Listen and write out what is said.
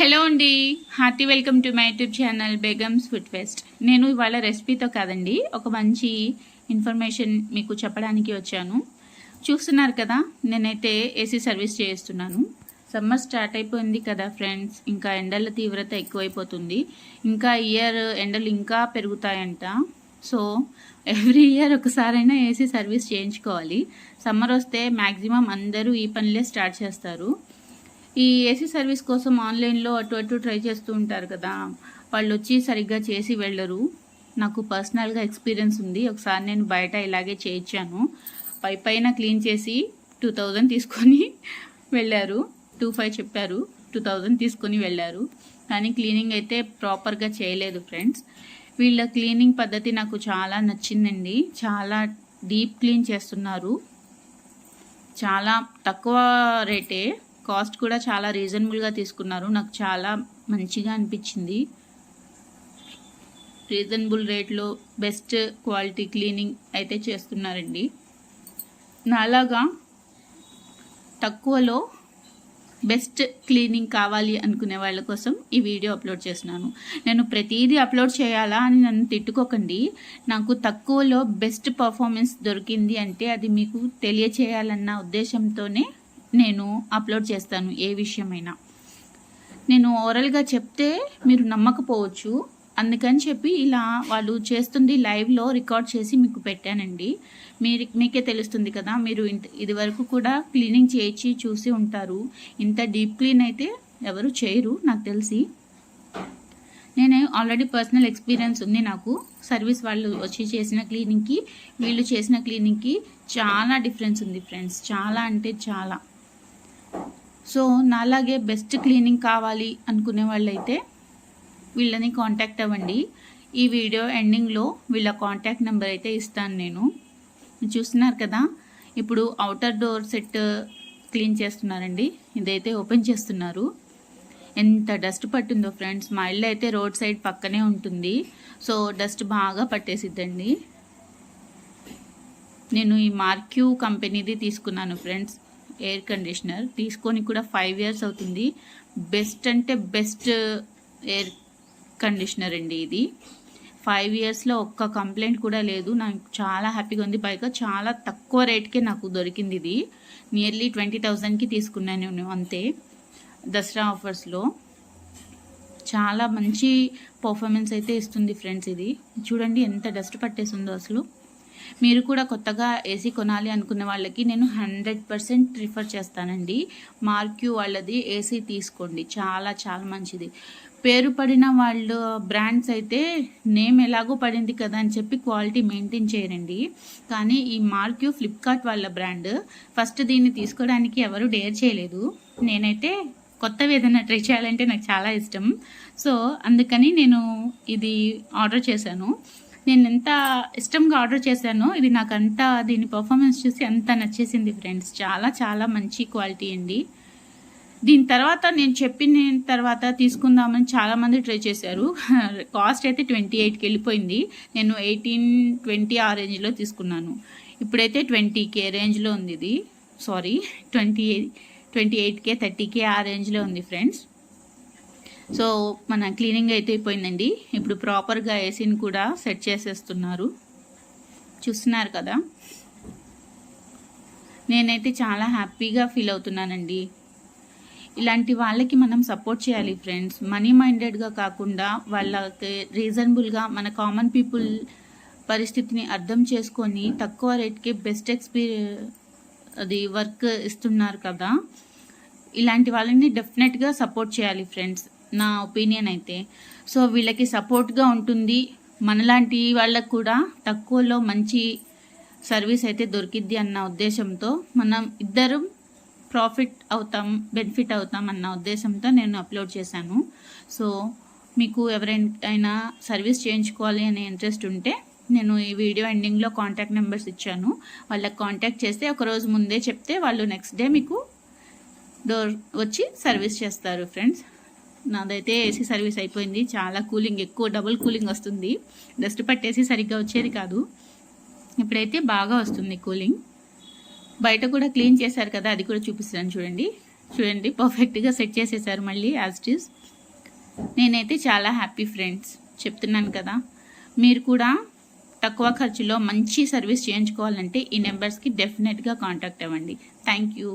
Hello అండి. Hearty welcome to my YouTube channel Begum's food fest. నేను ఇవాళ రెసిపీతో కాదండి ఒక మంచి ఇన్ఫర్మేషన్ మీకు చెప్పడానికి వచ్చాను. చూస్తున్నారు కదా నేనైతే ఏసీ సర్వీస్ చేస్తున్నాను. సమ్మర్ స్టార్ట్ అయిపోయింది కదా ఫ్రెండ్స్ ఇంకా ఎండల తీవ్రత ఎక్కువైపోతుంది. ఇంకా ఇయర్ ఎండలు ఇంకా పెరుగుతాయంట. సో ఎవ్రీ ఇయర్ ఒకసారైనా ఏసీ సర్వీస్ చేయించుకోవాలి. సమ్మర్ వస్తే మ్యాక్సిమం అందరూ ఈ పనులే స్టార్ట్ చేస్తారు. ఈ ఏసీ సర్వీస్ కోసం ఆన్లైన్లో అటు అటు ట్రై చేస్తూ ఉంటారు కదా. వాళ్ళు వచ్చి సరిగ్గా చేసి వెళ్ళరు. నాకు పర్సనల్గా ఎక్స్పీరియన్స్ ఉంది. ఒకసారి నేను బయట ఇలాగే చేయించాను. పై పైన క్లీన్ చేసి టూ థౌజండ్ తీసుకొని వెళ్ళారు. టూ ఫైవ్ చెప్పారు. టూ థౌజండ్ తీసుకొని వెళ్ళారు. కానీ క్లీనింగ్ అయితే ప్రాపర్గా చేయలేదు ఫ్రెండ్స్. వీళ్ళ క్లీనింగ్ పద్ధతి నాకు చాలా నచ్చిందండి. చాలా డీప్ క్లీన్ చేస్తున్నారు. చాలా తక్కువ రేటే కాస్ట్ కూడా చాలా రీజనబుల్గా తీసుకున్నారు. నాకు చాలా మంచిగా అనిపించింది. రీజనబుల్ రేట్లో బెస్ట్ క్వాలిటీ క్లీనింగ్ అయితే చేస్తున్నారండి. నాలాగా తక్కువలో బెస్ట్ క్లీనింగ్ కావాలి అనుకునే వాళ్ళ కోసం ఈ వీడియో అప్లోడ్ చేస్తున్నాను. నేను ప్రతిదీ అప్లోడ్ చేయాలా అని నన్ను తిట్టుకోకండి. నాకు తక్కువలో బెస్ట్ పర్ఫార్మెన్స్ దొరికింది అంటే అది మీకు తెలియచేయాలన్న ఉద్దేశంతోనే నేను అప్లోడ్ చేస్తాను ఏ విషయమైనా. నేను ఓరల్గా చెప్తే మీరు నమ్మకపోవచ్చు. అందుకని చెప్పి ఇలా వాళ్ళు చేస్తుంది లైవ్లో రికార్డ్ చేసి మీకు పెట్టానండి. మీరు మీకే తెలుస్తుంది కదా మీరు ఇంత ఇదివరకు కూడా క్లీనింగ్ చేయించి చూసి ఉంటారు. ఇంత డీప్ క్లీన్ అయితే ఎవరు చేయరు నాకు తెలిసి. నేను ఆల్రెడీ పర్సనల్ ఎక్స్పీరియన్స్ ఉంది నాకు. సర్వీస్ వాళ్ళు వచ్చి చేసిన క్లీనింగ్కి వీళ్ళు చేసిన క్లీనింగ్కి చాలా డిఫరెన్స్ ఉంది ఫ్రెండ్స్ చాలా అంటే చాలా. సో నాలాగే బెస్ట్ క్లీనింగ్ కావాలి అనుకునే వాళ్ళైతే వీళ్ళని కాంటాక్ట్ అవ్వండి. ఈ వీడియో ఎండింగ్లో వీళ్ళ కాంటాక్ట్ నెంబర్ అయితే ఇస్తాను నేను. చూస్తున్నారు కదా? ఇప్పుడు అవుటర్ డోర్ సెట్ క్లీన్ చేస్తున్నారండి. ఇదైతే ఓపెన్ చేస్తున్నారు. ఎంత డస్ట్ పట్టిందో ఫ్రెండ్స్ మా ఇల్లు అయితే రోడ్ సైడ్ పక్కనే ఉంటుంది. సో డస్ట్ బాగా పట్టేసిద్దండి. నేను ఈ మార్క్యూ కంపెనీది తీసుకున్నాను ఫ్రెండ్స్ ఎయిర్ కండిషనర్ తీసుకొని కూడా ఫైవ్ ఇయర్స్ అవుతుంది. బెస్ట్ అంటే బెస్ట్ ఎయిర్ కండిషనర్ అండి ఇది. ఫైవ్ ఇయర్స్లో ఒక్క కంప్లైంట్ కూడా లేదు. నాకు చాలా హ్యాపీగా ఉంది. పైగా చాలా తక్కువ రేట్కే నాకు దొరికింది ఇది. నియర్లీ ట్వంటీ థౌజండ్కి తీసుకున్నాను నేను అంతే దసరా ఆఫర్స్లో చాలా మంచి పర్ఫార్మెన్స్ అయితే ఇస్తుంది ఫ్రెండ్స్ ఇది. చూడండి ఎంత డస్ట్ పట్టేసిందో అసలు. మీరు కూడా కొత్తగా ఏసీ కొనాలి అనుకున్న వాళ్ళకి నేను హండ్రెడ్ పర్సెంట్ ప్రిఫర్ చేస్తానండి. మార్క్యూ వాళ్ళది ఏసీ తీసుకోండి. చాలా చాలా మంచిది. పేరు పడిన వాళ్ళు బ్రాండ్స్ అయితే నేమ్ ఎలాగో పడింది కదా అని చెప్పి క్వాలిటీ మెయింటైన్ చేయరండి. కానీ ఈ మార్క్యూ ఫ్లిప్కార్ట్ వాళ్ళ బ్రాండ్ ఫస్ట్ దీన్ని తీసుకోవడానికి ఎవరు డేర్ చేయలేదు. నేనైతే కొత్తవి ఏదైనా ట్రై చేయాలంటే నాకు చాలా ఇష్టం. సో అందుకని నేను ఇది ఆర్డర్ చేశాను. నేను ఎంత ఇష్టంగా ఆర్డర్ చేశానో ఇది నాకు అంత దీని పర్ఫార్మెన్స్ చూసి అంత నచ్చేసింది ఫ్రెండ్స్ చాలా చాలా మంచి క్వాలిటీ అండి. దీని తర్వాత నేను చెప్పిన తర్వాత తీసుకుందామని చాలామంది ట్రై చేశారు. కాస్ట్ అయితే ట్వంటీ ఎయిట్కి వెళ్ళిపోయింది. నేను ఎయిటీన్ ట్వంటీ ఆ రేంజ్లో తీసుకున్నాను. ఇప్పుడైతే ట్వంటీ కే రేంజ్లో ఉంది ఇది. Sorry twenty twenty eight K thirty K ఆ రేంజ్లో ఉంది ఫ్రెండ్స్ సో మన క్లీనింగ్ అయితే అయిపోయిందండి. ఇప్పుడు ప్రాపర్గా ఏసీని కూడా సెట్ చేసేస్తున్నారు. చూస్తున్నారు కదా? నేనైతే చాలా హ్యాపీగా ఫీల్ అవుతున్నానండి. ఇలాంటి వాళ్ళకి మనం సపోర్ట్ చేయాలి ఫ్రెండ్స్. మనీ మైండెడ్గా కాకుండా వాళ్ళకి రీజనబుల్గా మన కామన్ పీపుల్ పరిస్థితిని అర్థం చేసుకొని తక్కువ రేట్కి బెస్ట్ ఎక్స్పీరి అది వర్క్ ఇస్తున్నారు కదా? ఇలాంటి వాళ్ళని డెఫినెట్గా సపోర్ట్ చేయాలి ఫ్రెండ్స్. నా ఒపీనియన్ అయితే. సో వీళ్ళకి సపోర్ట్గా ఉంటుంది. మనలాంటి వాళ్ళకు కూడా తక్కువలో మంచి సర్వీస్ అయితే దొరికిద్ది అన్న ఉద్దేశంతో మనం ఇద్దరం ప్రాఫిట్ అవుతాం బెనిఫిట్ అవుతాం అన్న ఉద్దేశంతో నేను అప్లోడ్ చేశాను. సో మీకు ఎవరైనా సర్వీస్ చేయించుకోవాలి అనే ఇంట్రెస్ట్ ఉంటే నేను ఈ వీడియో ఎండింగ్లో కాంటాక్ట్ నెంబర్స్ ఇచ్చాను. వాళ్ళకి కాంటాక్ట్ చేస్తే ఒక రోజు ముందే చెప్తే వాళ్ళు నెక్స్ట్ డే మీకు డోర్ వచ్చి సర్వీస్ చేస్తారు ఫ్రెండ్స్ నాదైతే ఏసీ సర్వీస్ అయిపోయింది. చాలా కూలింగ్ ఎక్కువ డబుల్ కూలింగ్ వస్తుంది. డస్ట్ పట్టేసి సరిగ్గా వచ్చేది కాదు. ఇప్పుడైతే బాగా వస్తుంది కూలింగ్. బయట కూడా క్లీన్ చేశారు కదా అది కూడా చూపిస్తాను చూడండి. చూడండి పర్ఫెక్ట్గా సెట్ చేసేసారు మళ్ళీ యాజ్ ఇట్ ఈస్ నేనైతే చాలా హ్యాపీ ఫ్రెండ్స్ చెప్తున్నాను కదా మీరు కూడా తక్కువ ఖర్చులో మంచి సర్వీస్ చేయించుకోవాలంటే ఈ నెంబర్స్కి డెఫినెట్గా కాంటాక్ట్ అవ్వండి. Thank you